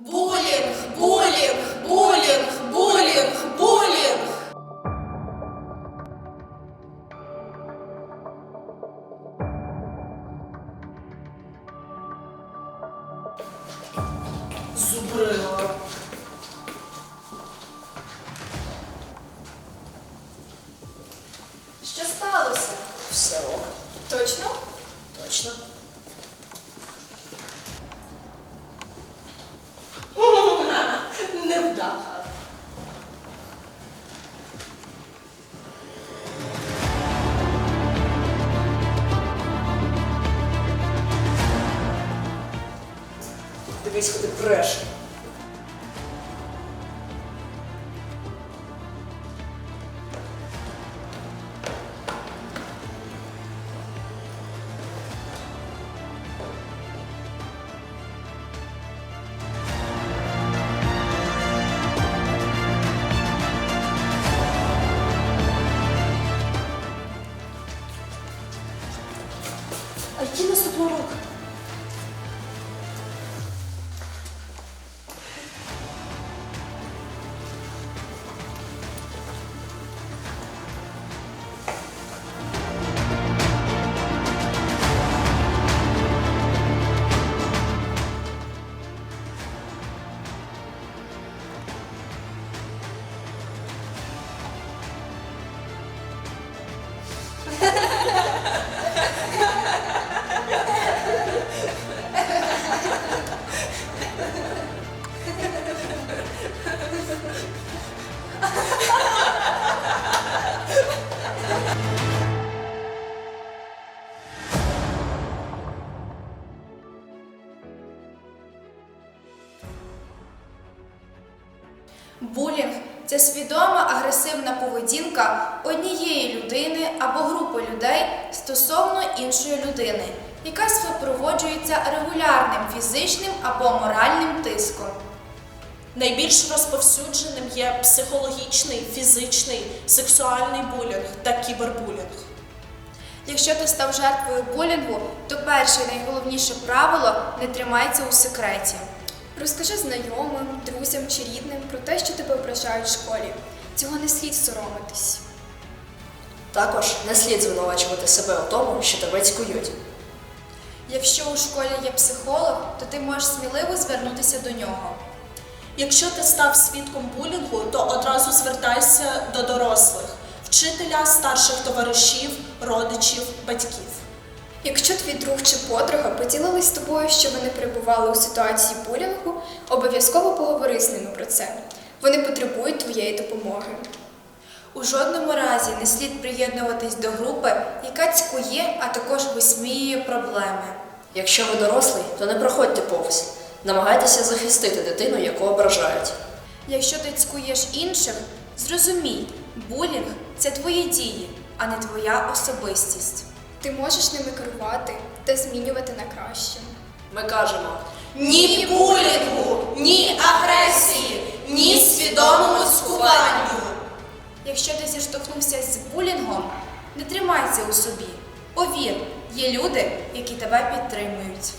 Булінг, булінг, Дивись, куди бреш. А який наступний урок? Булінг це свідома агресивна поведінка однієї людини або групи людей стосовно іншої людини, яка супроводжується регулярним фізичним або моральним тиском. Найбільш розповсюдженим є психологічний, фізичний, сексуальний булінг та кібербулінг. Якщо ти став жертвою булінгу, то перше і найголовніше правило не тримайся у секреті. Розкажи знайомим, друзям чи рідним про те, що тебе ображають в школі. Цього не слід соромитись. Також не слід звинувачувати себе у тому, що тебе цькують. Якщо у школі є психолог, то ти можеш сміливо звернутися до нього. Якщо ти став свідком булінгу, то одразу звертайся до дорослих, вчителя, старших товаришів, родичів, батьків. Якщо твій друг чи подруга поділились з тобою, що вони перебували у ситуації булінгу, обов'язково поговори з ними про це. Вони потребують твоєї допомоги. У жодному разі не слід приєднуватись до групи, яка цькує, а також висміює проблеми. Якщо ви дорослий, то не проходьте повз. Намагайтеся захистити дитину, яку ображають. Якщо ти цькуєш інших, зрозумій, булінг це твої дії, а не твоя особистість. Ти можеш ними керувати та змінювати на краще. Ми кажемо, Ні булінгу, ні агресії, ні свідомому цькуванню. Якщо ти зіштовхнувся з булінгом, не тримайся у собі. Повір, є люди, які тебе підтримують.